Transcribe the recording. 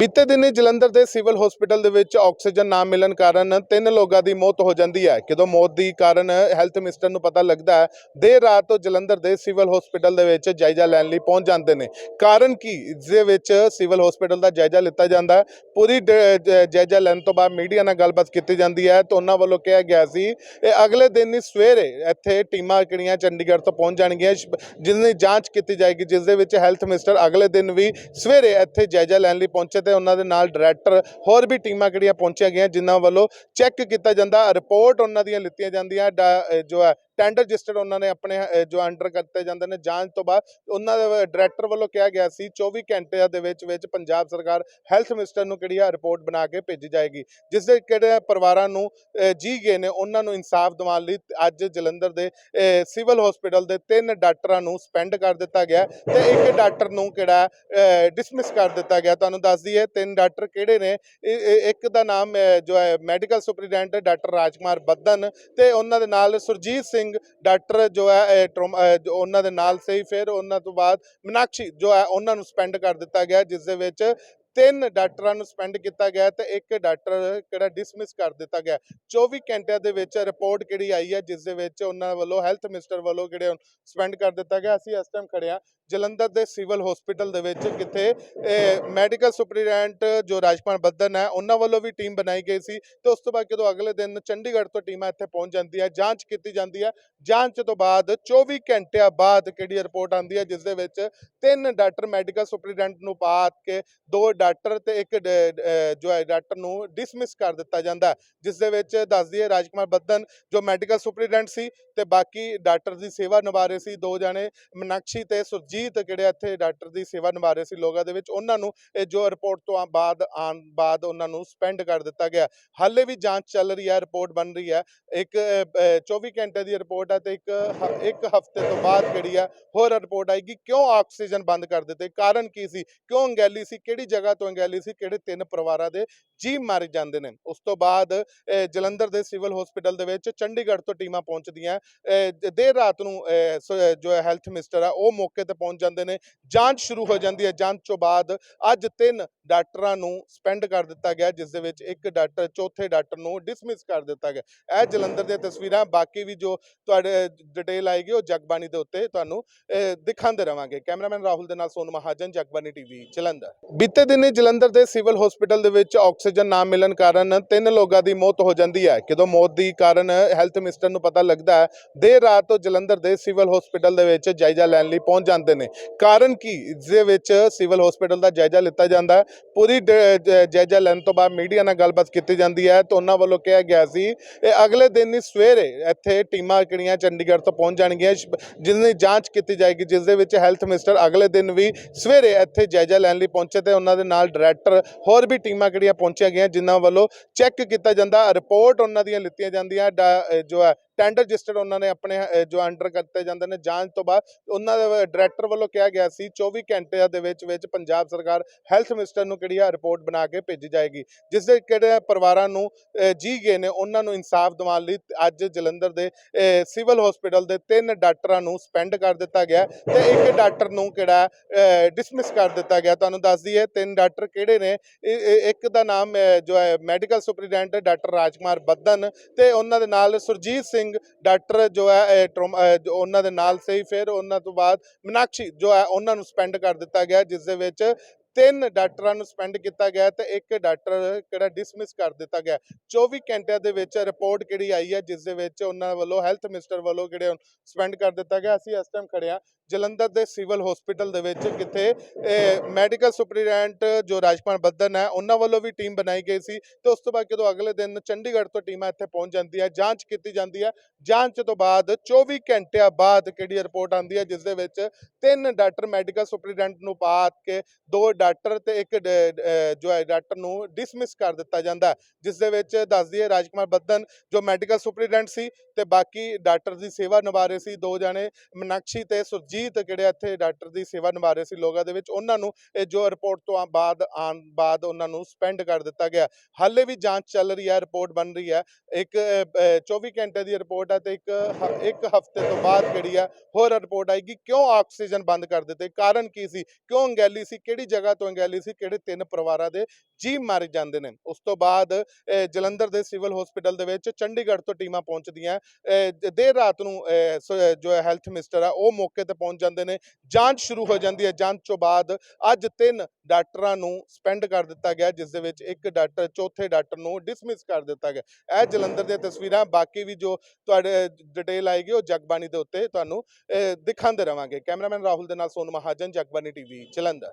ਬੀਤੇ ਦਿਨੀ ਜਲੰਧਰ ਦੇ ਸਿਵਲ ਹਸਪੀਟਲ ਦੇ ਵਿੱਚ ਆਕਸੀਜਨ ਨਾ ਮਿਲਣ ਕਾਰਨ ਤਿੰਨ ਲੋਕਾਂ ਦੀ ਮੌਤ ਹੋ ਜਾਂਦੀ ਹੈ। ਜਦੋਂ ਮੌਤ ਦੀ ਕਾਰਨ ਹੈਲਥ ਮਿਨਿਸਟਰ ਨੂੰ ਪਤਾ ਲੱਗਦਾ ਹੈ, ਦੇਰ ਰਾਤ ਤੋਂ ਜਲੰਧਰ ਦੇ ਸਿਵਲ ਹਸਪੀਟਲ ਦੇ ਵਿੱਚ ਜਾਇਜ਼ਾ ਲੈਣ ਲਈ ਪਹੁੰਚ ਜਾਂਦੇ ਨੇ। ਕਾਰਨ ਕੀ? ਇਸ ਦੇ ਵਿੱਚ ਸਿਵਲ ਹਸਪੀਟਲ ਦਾ ਜਾਇਜ਼ਾ ਲਿੱਤਾ ਜਾਂਦਾ ਹੈ। ਪੂਰੀ ਡ- ਜਾਇਜ਼ਾ ਲੈਣ ਤੋਂ ਬਾਅਦ ਮੀਡੀਆ ਨਾਲ ਗੱਲਬਾਤ ਕੀਤੀ ਜਾਂਦੀ ਹੈ। ਤਾਂ ਉਹਨਾਂ ਵੱਲੋਂ ਕਿਹਾ ਗਿਆ ਸੀ, ਇਹ ਅਗਲੇ ਦਿਨ ਹੀ ਸਵੇਰੇ ਇੱਥੇ ਟੀਮਾਂ ਕਿਹੜੀਆਂ ਚੰਡੀਗੜ੍ਹ ਤੋਂ ਪਹੁੰਚ ਜਾਣਗੀਆਂ। ਜਿਸ ਦੀ ਜਾਂਚ ਕੀਤੀ ਜਾਏਗੀ, ਜਿਸ ਦੇ ਵਿੱਚ ਹੈਲਥ ਮਿਨਿਸਟਰ ਅਗਲੇ ਦਿਨ ਵੀ ਸਵੇਰੇ ਇੱਥੇ ਜਾਇਜ਼ਾ ਲੈਣ ਲਈ ਪਹੁੰਚੇ ਤੇ ਉਹਨਾਂ ਦੇ ਨਾਲ ਡਾਇਰੈਕਟਰ ਹੋਰ ਵੀ ਟੀਮਾਂ ਕਿਹੜੀਆਂ ਪਹੁੰਚੀਆਂ ਗਈਆਂ ਜਿਨ੍ਹਾਂ ਵੱਲੋਂ ਚੈੱਕ ਕੀਤਾ ਜਾਂਦਾ ਰਿਪੋਰਟ ਉਹਨਾਂ ਦੀਆਂ ਲਿੱਤੀਆਂ ਜਾਂਦੀਆਂ ਜੋ ਹੈ ਟੈਂਡਰ ਰਜਿਸਟਰ ਉਹਨਾਂ ਨੇ ਆਪਣੇ ਜੋ ਅੰਡਰ ਕਰਤੇ ਜਾਂਦੇ ਨੇ ਜਾਂਚ ਤੋਂ ਬਾਅਦ ਉਹਨਾਂ ਦੇ ਡਾਇਰੈਕਟਰ ਵੱਲੋਂ ਕਿਹਾ ਗਿਆ ਸੀ 24 ਘੰਟਿਆਂ ਦੇ ਵਿੱਚ ਵਿੱਚ ਪੰਜਾਬ ਸਰਕਾਰ ਹੈਲਥ ਮਿਨਿਸਟਰ ਨੂੰ ਕਿਹੜੀ ਆ ਰਿਪੋਰਟ ਬਣਾ ਕੇ ਭੇਜੀ ਜਾਏਗੀ ਜਿਸ ਦੇ ਕਿਹੜੇ ਪਰਿਵਾਰਾਂ ਨੂੰ ਅਹ, ਜੀ ਗਏ ਨੇ ਉਹਨਾਂ ਨੂੰ ਇਨਸਾਫ ਦਿਵਾਉਣ ਲਈ ਅੱਜ ਜਲੰਧਰ ਦੇ ਸਿਵਲ ਹਸਪੀਟਲ ਦੇ ਤਿੰਨ ਡਾਕਟਰਾਂ ਨੂੰ ਸਪੈਂਡ ਕਰ ਦਿੱਤਾ ਗਿਆ ਤੇ ਇੱਕ ਡਾਕਟਰ ਨੂੰ ਕਿਹੜਾ ਡਿਸਮਿਸ ਕਰ ਦਿੱਤਾ ਗਿਆ ਤੁਹਾਨੂੰ ਦੱਸ ਦਈਏ ਤਿੰਨ ਡਾਕਟਰ ਕਿਹੜੇ ਨੇ? ਇਹ- ਇਹ- ਇੱਕ ਦਾ ਨਾਮ ਜੋ ਹੈ, medical superintendent doctor Rajkumar Baddan ਤੇ ਉਹਨਾਂ ਦੇ ਨਾਲ ਸੁਰਜੀਤ ਸਿੰਘ ਡਾਕਟਰ ਜੋ ਹੈ ਟਰੋਮ- ਉਹਨਾਂ ਦੇ ਨਾਲ ਸਹੀ ਫਿਰ ਉਹਨਾਂ ਤੋਂ ਬਾਅਦ ਮੀਨਾਕਸ਼ੀ ਜੋ ਹੈ, ਉਹਨਾਂ ਨੂੰ ਸਪੈਂਡ ਕਰ ਦਿੱਤਾ ਗਿਆ, ਜਿਸ ਦੇ ਵਿੱਚ ਤਿੰਨ ਡਾਕਟਰਾਂ ਨੂੰ ਸਪੈਂਡ ਕੀਤਾ ਗਿਆ ਤੇ ਇੱਕ ਡਾਕਟਰ ਕਿਹੜਾ ਡਿਸਮਿਸ ਕਰ ਦਿੱਤਾ ਗਿਆ। 24 ਘੰਟਿਆਂ ਦੇ ਵਿੱਚ ਰਿਪੋਰਟ ਕਿਹੜੀ ਆਈ ਹੈ, ਜਿਸ ਦੇ ਵਿੱਚ ਉਹਨਾਂ ਵੱਲੋਂ ਹੈਲਥ ਮਿਨਿਸਟਰ ਵੱਲੋਂ ਕਿਹੜੇ ਸਪੈਂਡ ਕਰ ਦਿੱਤਾ ਗਿਆ। ਅਸੀਂ ਇਸ ਟਾਈਮ ਖੜੇ ਹਾਂ ਜਲੰਧਰ ਦੇ ਸਿਵਲ ਹਸਪੀਟਲ ਦੇ ਵਿੱਚ ਕਿੱਥੇ ਮੈਡੀਕਲ ਸੁਪਰੀਡੈਂਟ ਜੋ ਰਾਜਕੁਮਾਰ ਬੱਦਨ ਹੈ, ਉਹਨਾਂ ਵੱਲੋਂ ਵੀ ਟੀਮ ਬਣਾਈ ਗਈ ਸੀ ਤੇ ਉਸ ਤੋਂ ਬਾਅਦ ਜਦੋਂ ਅਗਲੇ ਦਿਨ ਚੰਡੀਗੜ੍ਹ ਤੋਂ ਟੀਮਾਂ ਇੱਥੇ ਪਹੁੰਚ ਜਾਂਦੀ ਹੈ ਜਾਂਚ ਕੀਤੀ ਜਾਂਦੀ ਹੈ। ਜਾਂਚ ਤੋਂ ਬਾਅਦ 24 ਘੰਟਿਆਂ ਬਾਅਦ ਕਿਹੜੀ ਰਿਪੋਰਟ ਆਉਂਦੀ ਹੈ, ਜਿਸ ਦੇ ਵਿੱਚ ਤਿੰਨ ਡਾਕਟਰ ਮੈਡੀਕਲ ਸੁਪਰੀਡੈਂਟ ਨੂੰ ਪਾ ਕੇ ਦੋ ਡਾਕਟਰ ਤੇ ਇੱਕ ਡ- ਜੋ ਹੈ ਡਾਕਟਰ ਨੂੰ ਡਿਸਮਿਸ ਕਰ ਦਿੱਤਾ ਜਾਂਦਾ ਜਿਸ ਦੇ ਵਿੱਚ ਦੱਸ ਦਈਏ ਰਾਜਕੁਮਾਰ ਬੱਦਨ ਜੋ ਮੈਡੀਕਲ ਸੁਪਰੀਡੈਂਟ ਸੀ ਤੇ ਬਾਕੀ ਡਾਕਟਰ ਦੀ ਸੇਵਾ ਨਿਭਾ ਰਹੇ ਸੀ ਦੋ ਜਣੇ ਮਨਾਕਸ਼ੀ ਤੇ ਸੁਰਜੀਤ ਜਿਹੜੇ ਇੱਥੇ ਡਾਕਟਰ ਦੀ ਸੇਵਾ ਨਿਭਾ ਰਹੇ ਸੀ ਲੋਕਾਂ ਦੇ ਵਿੱਚ ਉਹਨਾਂ ਨੂੰ ਇਹ ਜੋ ਰਿਪੋਰਟ ਤੋਂ ਆ- ਬਾਅਦ ਆਉਣ ਬਾਅਦ ਉਹਨਾਂ ਨੂੰ ਸਪੈਂਡ ਕਰ ਦਿੱਤਾ ਗਿਆ। ਹਾਲੇ ਵੀ ਜਾਂਚ ਚੱਲ ਰਹੀ ਹੈ ਰਿਪੋਰਟ ਬਣ ਰਹੀ ਹੈ ਇੱਕ ਅਹ, 24 ਘੰਟੇ ਦੀ ਰਿਪੋਰਟ ਹੈ ਤੇ ਇੱਕ ਇੱਕ ਹਫ਼ਤੇ ਤੋਂ ਬਾਅਦ ਕਿਹੜੀ ਹੈ ਹੋਰ ਰਿਪੋਰਟ ਆਏਗੀ ਕਿਉਂ ਆਕਸੀਜਨ ਬੰਦ ਕਰ ਦਿੱਤੇ ਕਾਰਨ ਕੀ ਸੀ ਕਿਉਂ ਅੰਗੈਲੀ ਸੀ ਕਿਹੜੀ ਜਗ੍ਹਾ ਤੋਂ ਅੰਗੈਲੀ ਸੀ ਕਿਹੜੇ ਤਿੰਨ ਪਰਿਵਾਰਾਂ ਦੇ ਜੀ ਮਾਰੇ ਜਾਂਦੇ ਨੇ। ਉਸ ਤੋਂ ਬਾਅਦ ਜਲੰਧਰ ਦੇ ਸਿਵਲ ਹਸਪੀਟਲ ਦੇ ਵਿੱਚ ਚੰਡੀਗੜ੍ਹ ਤੋਂ ਟੀਮਾਂ ਪਹੁੰਚਦੀਆਂ ਦੇਰ ਰਾਤ ਨੂੰ ਜੋ ਹੈਲਥ ਮਿਨਿਸਟਰ ਆ ਉਹ ਮੌਕੇ ਤੇ ਪਹੁੰਚ ਜਾਂਦੇ ਨੇ। ਜਾਂਚ ਸ਼ੁਰੂ ਹੋ ਜਾਂਦੀ ਹੈ। ਜਾਂਚ ਤੋਂ ਬਾਅਦ ਅੱਜ ਤਿੰਨ ਡਾਕਟਰਾਂ ਨੂੰ ਸਪੈਂਡ ਕਰ ਦਿੱਤਾ ਗਿਆ ਜਿਸ ਦੇ ਵਿੱਚ ਇੱਕ ਡਾਕਟਰ ਚੌਥੇ ਡਾਕਟਰ ਨੂੰ ਡਿਸਮਿਸ ਕਰ ਦਿੱਤਾ ਗਿਆ। ਇਹ ਜਲੰਧਰ ਦੀਆਂ ਤਸਵੀਰਾਂ ਬਾਕੀ ਵੀ ਜੋ ਤੁਹਾਡੇ ਡਿਟੇਲ ਆਏਗੀ ਉਹ ਜਗਬਾਣੀ ਦੇ ਉੱਤੇ ਤੁਹਾਨੂੰ ਅਹ, ਦਿਖਾਉਂਦੇ ਰਵਾਂਗੇ। ਕੈਮਰਾਮੈਨ ਰਾਹੁਲ ਦੇ ਨਾਲ ਸੋਨੂ ਮਹਾਜਨ ਜਗਬਾਣੀ ਟੀਵੀ ਜਲੰਧਰ। ਬੀਤੇ ਦਿਨ ਜਲੰਧਰ ਦੇ ਸਿਵਲ ਹਸਪੀਟਲ ਦੇ ਵਿੱਚ ਆਕਸੀਜਨ ਨਾ ਮਿਲਣ ਕਾਰਨ ਤਿੰਨ ਲੋਕਾਂ ਦੀ ਮੌਤ ਹੋ ਜਾਂਦੀ ਹੈ। ਜਦੋਂ ਮੌਤ ਦੀ ਕਾਰਨ ਹੈਲਥ ਮਿਨਿਸਟਰ ਨੂੰ ਪਤਾ ਲੱਗਦਾ ਹੈ, ਦੇਰ ਰਾਤ ਤੋਂ ਜਲੰਧਰ ਦੇ ਸਿਵਲ ਹਸਪੀਟਲ ਦੇ ਵਿੱਚ ਜਾਇਜ਼ਾ ਲੈਣ ਲਈ ਪਹੁੰਚ ਜਾਂਦੇ ਨੇ। ਕਾਰਨ ਕੀ? ਇਸ ਦੇ ਵਿੱਚ ਸਿਵਲ ਹਸਪੀਟਲ ਦਾ ਜਾਇਜ਼ਾ ਲਿੱਤਾ ਜਾਂਦਾ ਹੈ। ਪੂਰੀ ਡ- ਜਾਇਜ਼ਾ ਲੈਣ ਤੋਂ ਬਾਅਦ ਮੀਡੀਆ ਨਾਲ ਗੱਲਬਾਤ ਕੀਤੀ ਜਾਂਦੀ ਹੈ। ਤਾਂ ਉਹਨਾਂ ਵੱਲੋਂ ਕਿਹਾ ਗਿਆ ਸੀ, ਇਹ ਅਗਲੇ ਦਿਨ ਹੀ ਸਵੇਰੇ ਇੱਥੇ ਟੀਮਾਂ ਕਿਹੜੀਆਂ ਚੰਡੀਗੜ੍ਹ ਤੋਂ ਪਹੁੰਚ ਜਾਣਗੀਆਂ। ਸ਼- ਜਿਸ ਦੀ ਜਾਂਚ ਕੀਤੀ ਜਾਏਗੀ ਜਿਸ ਦੇ ਵਿੱਚ ਹੈਲਥ ਮਿਨਿਸਟਰ ਅਗਲੇ ਦਿਨ ਵੀ ਸਵੇਰੇ ਇੱਥੇ ਜਾਇਜ਼ਾ ਲੈਣ ਲਈ ਪਹੁੰਚੇ ਤੇ ਉਹਨਾਂ ਦੇ ਨਾਲ ਡਾਇਰੈਕਟਰ ਹੋਰ ਵੀ ਟੀਮਾਂ ਕਿਹੜੀਆਂ ਪਹੁੰਚੀਆਂ ਗਈਆਂ ਜਿਨ੍ਹਾਂ ਵੱਲੋਂ ਚੈੱਕ ਕੀਤਾ ਜਾਂਦਾ, ਰਿਪੋਰਟ ਉਹਨਾਂ ਦੀਆਂ ਲਿੱਤੀਆਂ ਜਾਂਦੀਆਂ, ਡਾ- ਜੋ ਹੈ ਟੈਂਡਰ ਰਜਿਸਟਰ ਉਹਨਾਂ ਨੇ ਆਪਣੇ ਜੋ ਅੰਡਰ ਕਰਤੇ ਜਾਂਦੇ ਨੇ ਜਾਂਚ ਤੋਂ ਬਾਅਦ ਉਹਨਾਂ ਦੇ ਡਾਇਰੈਕਟਰ ਵੱਲੋਂ ਕਿਹਾ ਗਿਆ ਸੀ 24 ਘੰਟਿਆਂ ਦੇ ਵਿੱਚ ਵਿੱਚ ਪੰਜਾਬ ਸਰਕਾਰ ਹੈਲਥ ਮਿਨਿਸਟਰ ਨੂੰ ਕਿਹੜੀ ਆ ਰਿਪੋਰਟ ਬਣਾ ਕੇ ਭੇਜੀ ਜਾਏਗੀ ਜਿਸ ਦੇ ਕਿਹੜੇ ਪਰਿਵਾਰਾਂ ਨੂੰ ਅਹ, ਜੀ ਗਏ ਨੇ ਉਹਨਾਂ ਨੂੰ ਇਨਸਾਫ ਦਿਵਾਉਣ ਲਈ ਅੱਜ ਜਲੰਧਰ ਦੇ ਸਿਵਲ ਹਸਪੀਟਲ ਦੇ ਤਿੰਨ ਡਾਕਟਰਾਂ ਨੂੰ ਸਪੈਂਡ ਕਰ ਦਿੱਤਾ ਗਿਆ ਤੇ ਇੱਕ ਡਾਕਟਰ ਨੂੰ ਕਿਹੜਾ ਡਿਸਮਿਸ ਕਰ ਦਿੱਤਾ ਗਿਆ। ਤੁਹਾਨੂੰ ਦੱਸ ਦਈਏ ਤਿੰਨ ਡਾਕਟਰ ਕਿਹੜੇ ਨੇ? ਇੱਕ ਦਾ ਨਾਮ ਜੋ ਹੈ medical superintendent doctor Rajkumar Baddan ਤੇ ਉਹਨਾਂ ਦੇ ਨਾਲ ਸੁਰਜੀਤ ਸਿੰਘ ਡਾਕਟਰ ਜੋ ਹੈ, ਇਹ ਟਰੋਮ- ਉਹਨਾਂ ਦੇ ਨਾਲ ਸਹੀ ਫਿਰ ਉਹਨਾਂ ਤੋਂ ਬਾਅਦ ਮੀਨਾਕਸ਼ੀ ਜੋ ਹੈ, ਉਹਨਾਂ ਨੂੰ ਸਪੈਂਡ ਕਰ ਦਿੱਤਾ ਗਿਆ, ਜਿਸ ਦੇ ਵਿੱਚ ਤਿੰਨ ਡਾਕਟਰਾਂ ਨੂੰ ਸਪੈਂਡ ਕੀਤਾ ਗਿਆ ਤੇ ਇੱਕ ਡਾਕਟਰ ਕਿਹੜਾ ਡਿਸਮਿਸ ਕਰ ਦਿੱਤਾ ਗਿਆ। 24 ਘੰਟਿਆਂ ਦੇ ਵਿੱਚ ਰਿਪੋਰਟ ਕਿਹੜੀ ਆਈ ਹੈ, ਜਿਸ ਦੇ ਵਿੱਚ ਉਹਨਾਂ ਵੱਲੋਂ ਹੈਲਥ ਮਿਨਿਸਟਰ ਵੱਲੋਂ ਕਿਹੜੇ ਸਪੈਂਡ ਕਰ ਦਿੱਤਾ ਗਿਆ। ਅਸੀਂ ਇਸ ਟਾਈਮ ਖੜੇ ਹਾਂ ਜਲੰਧਰ ਦੇ ਸਿਵਲ ਹਸਪੀਟਲ ਦੇ ਵਿੱਚ ਕਿੱਥੇ ਮੈਡੀਕਲ ਸੁਪਰੀਡੈਂਟ ਜੋ ਰਾਜਕੁਮਾਰ ਬੱਦਨ ਹੈ, ਉਹਨਾਂ ਵੱਲੋਂ ਵੀ ਟੀਮ ਬਣਾਈ ਗਈ ਸੀ ਤੇ ਉਸ ਤੋਂ ਬਾਅਦ ਜਦੋਂ ਅਗਲੇ ਦਿਨ ਚੰਡੀਗੜ੍ਹ ਤੋਂ ਟੀਮਾਂ ਇੱਥੇ ਪਹੁੰਚ ਜਾਂਦੀ ਹੈ ਜਾਂਚ ਕੀਤੀ ਜਾਂਦੀ ਹੈ। ਜਾਂਚ ਤੋਂ ਬਾਅਦ 24 ਘੰਟਿਆਂ ਬਾਅਦ ਕਿਹੜੀ ਰਿਪੋਰਟ ਆਉਂਦੀ ਹੈ, ਜਿਸ ਦੇ ਵਿੱਚ ਤਿੰਨ ਡਾਕਟਰ ਮੈਡੀਕਲ ਸੁਪਰੀਡੈਂਟ ਨੂੰ ਪਾ ਕੇ ਦੋ ਡਾਕਟਰ ਤੇ ਇੱਕ ਡ- ਜੋ ਹੈ ਡਾਕਟਰ ਨੂੰ ਡਿਸਮਿਸ ਕਰ ਦਿੱਤਾ ਜਾਂਦਾ ਜਿਸ ਦੇ ਵਿੱਚ ਦੱਸ ਦਈਏ ਰਾਜਕੁਮਾਰ ਬੱਦਨ ਜੋ ਮੈਡੀਕਲ ਸੁਪਰੀਡੈਂਟ ਸੀ ਤੇ ਬਾਕੀ ਡਾਕਟਰ ਦੀ ਸੇਵਾ ਨਿਭਾ ਰਹੇ ਸੀ ਦੋ ਜਣੇ ਮਨਾਕਸ਼ੀ ਤੇ ਸੁਰਜੀਤ ਜਿਹੜੇ ਇੱਥੇ ਡਾਕਟਰ ਦੀ ਸੇਵਾ ਨਿਭਾ ਰਹੇ ਸੀ ਲੋਕਾਂ ਦੇ ਵਿੱਚ ਉਹਨਾਂ ਨੂੰ ਇਹ ਜੋ ਰਿਪੋਰਟ ਤੋਂ ਆ- ਬਾਅਦ ਆਉਣ ਬਾਅਦ ਉਹਨਾਂ ਨੂੰ ਸਪੈਂਡ ਕਰ ਦਿੱਤਾ ਗਿਆ। ਹਾਲੇ ਵੀ ਜਾਂਚ ਚੱਲ ਰਹੀ ਹੈ ਰਿਪੋਰਟ ਬਣ ਰਹੀ ਹੈ ਇੱਕ ਅਹ, 24 ਘੰਟੇ ਦੀ ਰਿਪੋਰਟ ਹੈ ਤੇ ਇੱਕ ਇੱਕ ਹਫ਼ਤੇ ਤੋਂ ਬਾਅਦ ਕਿਹੜੀ ਹੈ ਹੋਰ ਰਿਪੋਰਟ ਆਏਗੀ ਕਿਉਂ ਆਕਸੀਜਨ ਬੰਦ ਕਰ ਦਿੱਤੇ ਕਾਰਨ ਕੀ ਸੀ ਕਿਉਂ ਅੰਗੈਲੀ ਸੀ ਕਿਹੜੀ ਜਗ੍ਹਾ ਜਗ੍ਹਾ ਤੋਂ ਅੰਗੈਲੀ ਸੀ ਕਿਹੜੇ ਤਿੰਨ ਪਰਿਵਾਰਾਂ ਦੇ ਜੀ ਮਾਰੇ ਜਾਂਦੇ ਨੇ। ਉਸ ਤੋਂ ਬਾਅਦ ਜਲੰਧਰ ਦੇ ਸਿਵਲ ਹਸਪੀਟਲ ਦੇ ਵਿੱਚ ਚੰਡੀਗੜ੍ਹ ਤੋਂ ਟੀਮਾਂ ਪਹੁੰਚਦੀਆਂ ਦੇਰ ਰਾਤ ਨੂੰ ਜੋ ਹੈਲਥ ਮਿਨਿਸਟਰ ਆ ਉਹ ਮੌਕੇ ਤੇ ਪਹੁੰਚ ਜਾਂਦੇ ਨੇ। ਜਾਂਚ ਸ਼ੁਰੂ ਹੋ ਜਾਂਦੀ ਹੈ। ਜਾਂਚ ਤੋਂ ਬਾਅਦ ਅੱਜ ਤਿੰਨ ਡਾਕਟਰਾਂ ਨੂੰ ਸਪੈਂਡ ਕਰ ਦਿੱਤਾ ਗਿਆ ਜਿਸ ਦੇ ਵਿੱਚ ਇੱਕ ਡਾਕਟਰ ਚੌਥੇ ਡਾਕਟਰ ਨੂੰ ਡਿਸਮਿਸ ਕਰ ਦਿੱਤਾ ਗਿਆ। ਇਹ ਜਲੰਧਰ ਦੀਆਂ ਤਸਵੀਰਾਂ ਬਾਕੀ ਵੀ ਜੋ ਤੁਹਾਡੇ ਡਿਟੇਲ ਆਏਗੀ ਉਹ ਜਗਬਾਣੀ ਦੇ ਉੱਤੇ ਤੁਹਾਨੂੰ ਅਹ, ਦਿਖਾਉਂਦੇ ਰਵਾਂਗੇ। ਕੈਮਰਾਮੈਨ ਰਾਹੁਲ ਦੇ ਨਾਲ ਸੋਨੂ ਮਹਾਜਨ ਜਗਬਾਣੀ ਟੀਵੀ ਜਲੰਧਰ।